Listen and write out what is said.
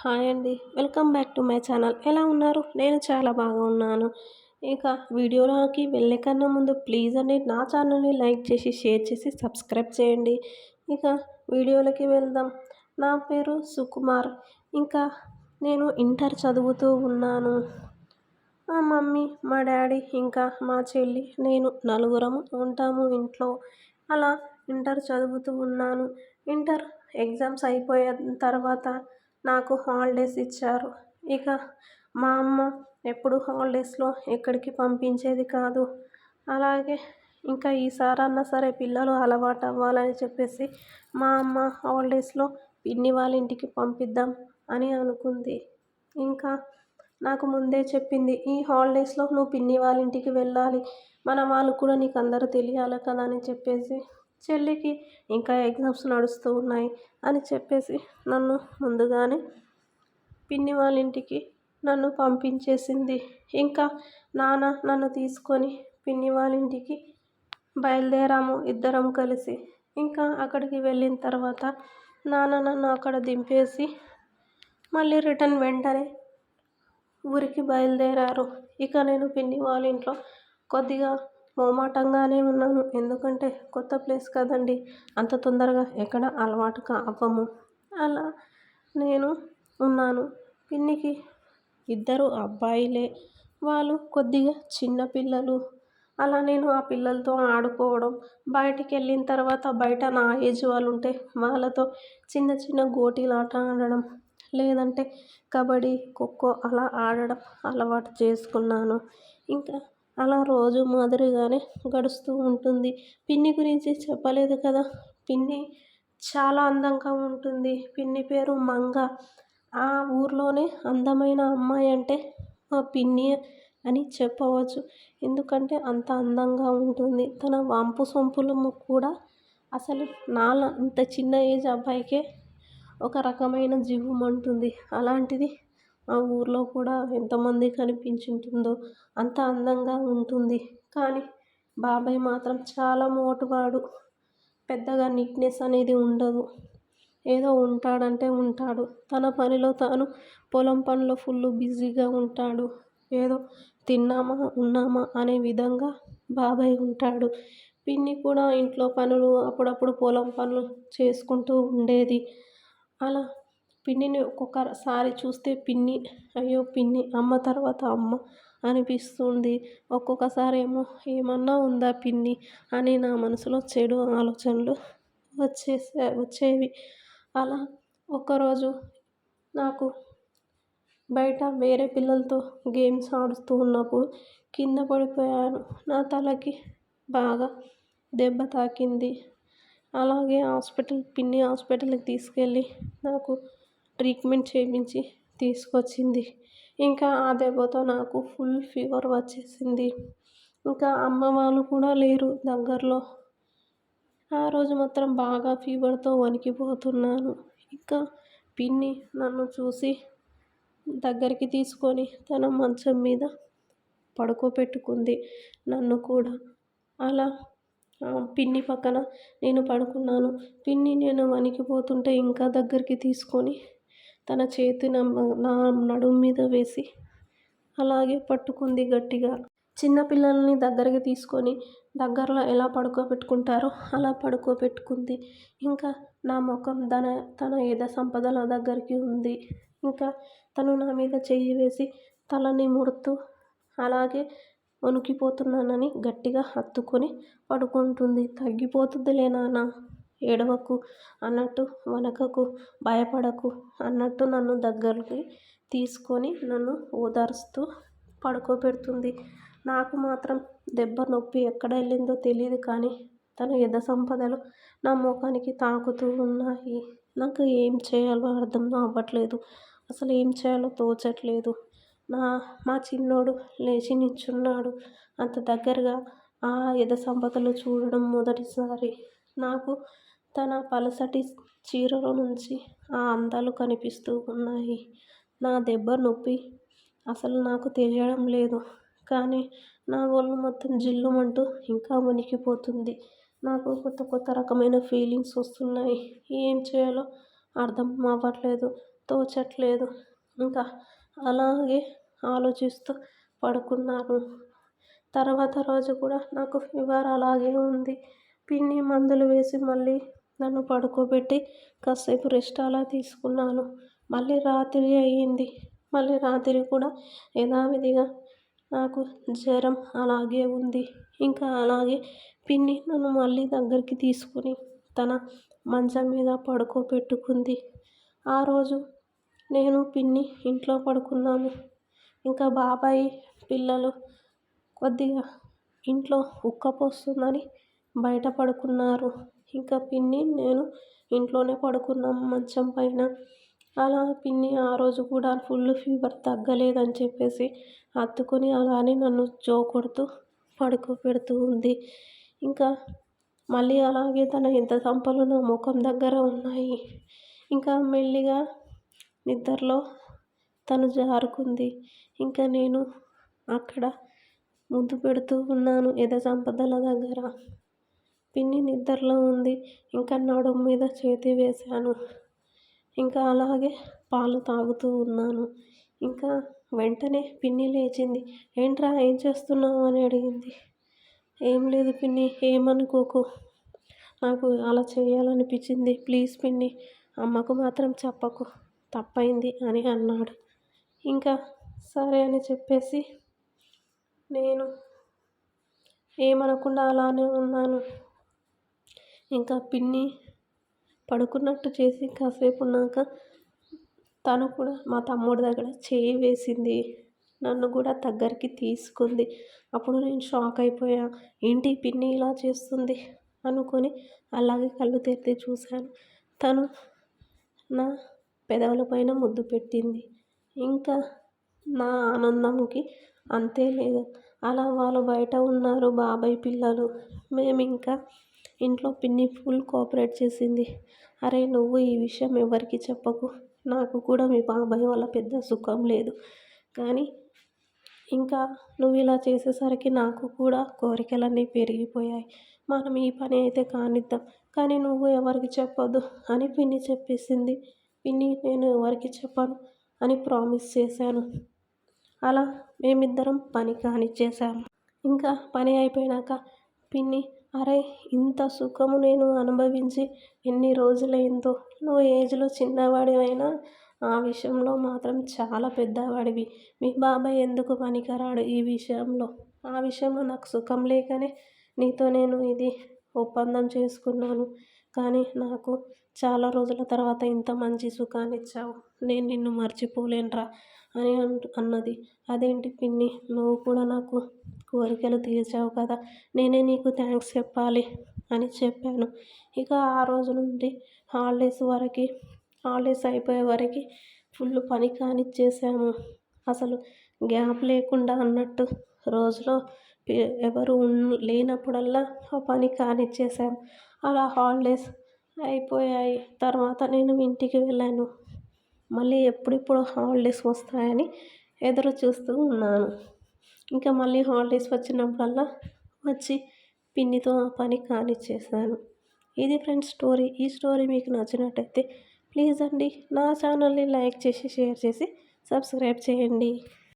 Hi అండి. Welcome back to my channel. ఎలా ఉన్నారు? నేను చాలా బాగా ఉన్నాను ఇక వీడియోలోకి వెళ్ళే కన్నా ముందు ప్లీజ్ అండి నా ఛానల్ని లైక్ చేసి షేర్ చేసి సబ్స్క్రైబ్ చేయండి. ఇక వీడియోలకి వెళ్దాం. నా పేరు సుకుమార్. ఇంకా నేను ఇంటర్ చదువుతూ ఉన్నాను. మా మమ్మీ మా డాడీ ఇంకా మా చెల్లి నేను నలుగురం ఉంటాము ఇంట్లో. అలా ఇంటర్ చదువుతూ ఉన్నాను. ఇంటర్ ఎగ్జామ్స్ అయిపోయిన తర్వాత నాకు హాలిడేస్ ఇచ్చారు. ఇక మా అమ్మ ఎప్పుడు హాలిడేస్లో ఎక్కడికి పంపించేది కాదు. అలాగే ఇంకా ఈసారన్నా సరే పిల్లలు అలవాటు అవ్వాలని చెప్పేసి మా అమ్మ హాలిడేస్లో పిన్ని వాళ్ళ ఇంటికి పంపిద్దాం అని అనుకుంది. ఇంకా నాకు ముందే చెప్పింది ఈ హాలిడేస్లో నువ్వు పిన్ని వాళ్ళ ఇంటికి వెళ్ళాలి. మన వాళ్ళు కూడా నీకు అందరూ తెలియాలి కదా అని చెప్పేసి చెల్లికి ఇంకా ఎగ్జామ్స్ నడుస్తూ ఉన్నాయి అని చెప్పేసి నన్ను ముందుగానే పిన్ని వాళ్ళ ఇంటికి నన్ను పంపించేసింది. ఇంకా నాన్న నన్ను తీసుకొని పిన్ని వాళ్ళ ఇంటికి బయలుదేరాము ఇద్దరం కలిసి. ఇంకా అక్కడికి వెళ్ళిన తర్వాత నాన్న నన్ను అక్కడ దింపేసి మళ్ళీ రిటర్న్ వెంటనే ఊరికి బయలుదేరారు. ఇక నేను పిన్ని వాళ్ళ ఇంట్లో కొద్దిగా మోమాటంగానే ఉన్నాను. ఎందుకంటే కొత్త ప్లేస్ కదండి. అంత తొందరగా ఎక్కడ అలవాటు అవ్వము అలా నేను ఉన్నాను. పిన్నికి ఇద్దరు అబ్బాయిలే. వాళ్ళు కొద్దిగా చిన్న పిల్లలు. అలా నేను ఆ పిల్లలతో ఆడుకోవడం బయటికి వెళ్ళిన తర్వాత బయట నా ఏజ్ వాళ్ళు ఉంటే వాళ్ళతో చిన్న చిన్న గోటీలాట ఆడడం లేదంటే కబడ్డీ ఖోఖో అలా ఆడడం అలవాటు చేసుకున్నాను. ఇంకా అలా రోజు మాదిరిగానే గడుస్తూ ఉంటుంది. పిన్ని గురించి చెప్పలేదు కదా? పిన్ని చాలా అందంగా ఉంటుంది. పిన్ని పేరు మంగ. ఆ ఊర్లోనే అందమైన అమ్మాయి అంటే మా పిన్ని అని చెప్పవచ్చు. ఎందుకంటే అంత అందంగా ఉంటుంది. తన వంపు సొంపులు కూడా అసలు నాల ఇంత చిన్న ఏజ్ అబ్బాయికే ఒక రకమైన జివ్వుమంటుంది అలాంటిది ఆ ఊర్లో కూడా ఎంతమంది కనిపించుంటుందో అంత అందంగా ఉంటుంది. కానీ బాబాయ్ మాత్రం చాలా మోటువాడు. పెద్దగా నీట్నెస్ అనేది ఉండదు. ఏదో ఉంటాడంటే ఉంటాడు. తన పనిలో తాను పొలం పనిలో ఫుల్ బిజీగా ఉంటాడు. ఏదో తిన్నామా ఉన్నామా అనే విధంగా బాబాయ్ ఉంటాడు. పిన్ని కూడా ఇంట్లో పనులు అప్పుడప్పుడు పొలం పనులు చేసుకుంటూ ఉండేది. అలా పిన్నిని ఒక్కొక్కసారి చూస్తే పిన్ని అయ్యో పిన్ని అమ్మ తర్వాత అమ్మ అనిపిస్తుంది. ఒక్కొక్కసారి ఏమో ఏమన్నా ఉందా పిన్ని అని నా మనసులో చెడు ఆలోచనలు వచ్చేసే వచ్చేవి. అలా ఒకరోజు నాకు బయట వేరే పిల్లలతో గేమ్స్ ఆడుతూ ఉన్నప్పుడు కింద పడిపోయాను. నా తలకి బాగా దెబ్బ తాకింది. అలాగే హాస్పిటల్ పిన్ని హాస్పిటల్కి తీసుకెళ్ళి నాకు ట్రీట్మెంట్ చేయించి తీసుకొచ్చింది. ఇంకా ఆ దెబ్బతో నాకు ఫుల్ ఫీవర్ వచ్చేసింది. ఇంకా అమ్మ వాళ్ళు కూడా లేరు దగ్గరలో. ఆ రోజు మాత్రం బాగా ఫీవర్తో వణికిపోతున్నాను. ఇంకా పిన్ని నన్ను చూసి దగ్గరికి తీసుకొని తన మంచం మీద పడుకోబెట్టుకుంది. నన్ను కూడా. అలా పిన్ని పక్కన నేను పడుకున్నాను. పిన్ని నేను వణికిపోతుంటే ఇంకా దగ్గరికి తీసుకొని తన చేతి నా నడుము మీద వేసి అలాగే పట్టుకుంది గట్టిగా. చిన్నపిల్లల్ని దగ్గరికి తీసుకొని దగ్గరలో ఎలా పడుకోబెట్టుకుంటారో అలా పడుకోబెట్టుకుంది. ఇంకా నా ముఖం తన తన ఏద సంపదల దగ్గరికి ఉంది. ఇంకా తను నా మీద చెయ్యి వేసి తలని ముడుతూ అలాగే వణికిపోతున్నానని గట్టిగా హత్తుకొని పడుకుంటుంది. తగ్గిపోతుందిలే నాన్న. ఏడవకు అన్నట్టు వనకకు భయపడకు అన్నట్టు నన్ను దగ్గరికి తీసుకొని నన్ను ఓదారుస్తూ పడుకోబెడుతుంది. నాకు మాత్రం దెబ్బ నొప్పి ఎక్కడ వెళ్ళిందో తెలియదు కానీ తన ఎద సంపదలు నా ముఖానికి తాకుతూ ఉన్నాయి. నాకు ఏం చేయాలో అర్థం అవ్వట్లేదు. అసలు ఏం చేయాలో తోచట్లేదు. నా మా చిన్నోడు లేచి నించున్నాడు అంత దగ్గరగా ఆ ఎద సంపదలు చూడడం మొదటిసారి. నాకు తన పలసటి చీరలో నుంచి ఆ అందాలు కనిపిస్తూ ఉన్నాయి. నా దెబ్బ నొప్పి అసలు నాకు తెలియడం లేదు. కానీ నా ఒళ్ళు మొత్తం జిల్లుమంటూ ఇంకా వణికిపోతుంది. నాకు కొత్త కొత్త రకమైన ఫీలింగ్స్ వస్తున్నాయి. ఏం చేయాలో అర్థం అవ్వట్లేదు తోచట్లేదు. ఇంకా అలాగే ఆలోచిస్తూ పడుకున్నాను. తర్వాత రోజు కూడా నాకు ఫీవర్ అలాగే ఉంది. పిన్ని మందులు వేసి మళ్ళీ నన్ను పడుకోబెట్టి కాసేపు రెస్ట్ అలా తీసుకున్నాను. మళ్ళీ రాత్రి అయ్యింది. మళ్ళీ రాత్రి కూడా యథావిధిగా నాకు జ్వరం అలాగే ఉంది. ఇంకా అలాగే పిన్ని నన్ను మళ్ళీ దగ్గరికి తీసుకుని తన మంచం మీద పడుకోబెట్టుకుంది. ఆ రోజు నేను పిన్ని ఇంట్లో పడుకున్నాను. ఇంకా బాబాయి పిల్లలు కొద్దిగా ఇంట్లో ఉక్కపోస్తుందని బయట పడుకున్నారు ఇంకా పిన్ని నేను ఇంట్లోనే పడుకున్నాం మంచం పైన. అలా పిన్ని ఆ రోజు కూడా ఫుల్ ఫీవర్ తగ్గలేదని చెప్పేసి అత్తుకొని అలానే నన్ను జో కొడుతూ పడుకోబెడుతూ ఉంది. ఇంకా మళ్ళీ అలాగే తన ఎంత సంపలు నా ముఖం దగ్గర ఉన్నాయి. ఇంకా మెల్లిగా నిద్రలో తను జారుకుంది. ఇంకా నేను అక్కడ ముద్దు పెడుతూ ఉన్నాను ఎద సంపదల దగ్గర. పిన్ని నిద్రలో ఉంది. ఇంకా నడుము మీద చేతి వేశాను. ఇంకా అలాగే పాలు తాగుతూ ఉన్నాను. ఇంకా వెంటనే పిన్ని లేచింది. ఏంట్రా ఏం చేస్తున్నావు? అని అడిగింది. ఏం లేదు పిన్ని ఏమనుకోకు. నాకు అలా చేయాలనిపించింది. ప్లీజ్ పిన్ని అమ్మకు మాత్రం చెప్పకు. తప్పైంది అని అన్నాడు. ఇంకా సరే అని చెప్పేసి నేను ఏమనకుండా అలానే ఉన్నాను. ఇంకా పిన్ని పడుకున్నట్టు చేసి కాసేపు ఉన్నాక తను కూడా మా తమ్ముడి దగ్గర చేయి వేసింది. నన్ను కూడా దగ్గరికి తీసుకుంది. అప్పుడు నేను షాక్ అయిపోయా. ఏంటి పిన్ని ఇలా చేస్తుంది? అనుకొని అలాగే కళ్ళు తెరిచి చూశాను. తను నా పెదవుల పైన ముద్దు పెట్టింది. ఇంకా నా ఆనందంకి అంతే లేదు. అలా వాళ్ళు బయట ఉన్నారు బాబాయ్ పిల్లలు. మేము ఇంకా ఇంట్లో పిన్ని ఫుల్ కోఆపరేట్ చేసింది. అరే నువ్వు ఈ విషయం ఎవరికి చెప్పకు. నాకు కూడా మీ బాబాయ్ వల్ల పెద్ద సుఖం లేదు. కానీ ఇంకా నువ్వు ఇలా చేసేసరికి నాకు కూడా కోరికలన్నీ పెరిగిపోయాయి. మనం ఈ పని అయితే కానిద్దాం కానీ నువ్వు ఎవరికి చెప్పొద్దు అని పిన్ని చెప్పేసింది. పిన్ని నేను ఎవరికి చెప్పను అని ప్రామిస్ చేశాను. అలా మేమిద్దరం పని కానిచ్చేసాము ఇంకా పని అయిపోయినాక పిన్ని అరే ఇంత సుఖము నేను అనుభవించి ఎన్ని రోజులైందో. నువ్వు ఏజ్లో చిన్నవాడివైనా ఆ విషయంలో మాత్రం చాలా పెద్దవాడివి. మీ బాబాయ్ ఎందుకు పనికిరాడు ఈ విషయంలో? ఆ విషయంలో నాకు సుఖం లేకనే నీతో నేను ఇది ఒప్పందం చేసుకున్నాను. కానీ నాకు చాలా రోజుల తర్వాత ఇంత మంచి సుఖాన్ని ఇచ్చావు. నేను నిన్ను మర్చిపోలేనురా అని అంటు అన్నది. అదేంటి పిన్ని? నువ్వు కూడా నాకు కోరికలు తీర్చావు కదా నేనే నీకు థ్యాంక్స్ చెప్పాలి అని చెప్పాను. ఇక ఆ రోజు నుండి హాలిడేస్ వరకు హాలిడేస్ అయిపోయే వరకు ఫుల్ పని కానిచ్చేసాము. అసలు గ్యాప్ లేకుండా అన్నట్టు రోజులో ఎవరు లేనప్పుడల్లా ఆ పని కానిచ్చేసాము అలా హాలిడేస్ అయిపోయాయి. తర్వాత నేను ఇంటికి వెళ్ళాను. మళ్ళీ ఎప్పుడెప్పుడు హాలిడేస్ వస్తాయని ఎదురు చూస్తూ ఉన్నాను. ఇంకా మళ్ళీ హాలిడేస్ వచ్చినప్పుడల్లా వచ్చి పిన్నితో ఆ పని కానిచ్చేసాను. ఇది ఫ్రెండ్స్ స్టోరీ. ఈ స్టోరీ మీకు నచ్చినట్టయితే ప్లీజ్ అండి నా ఛానల్ని లైక్ చేసి షేర్ చేసి సబ్స్క్రైబ్ చేయండి.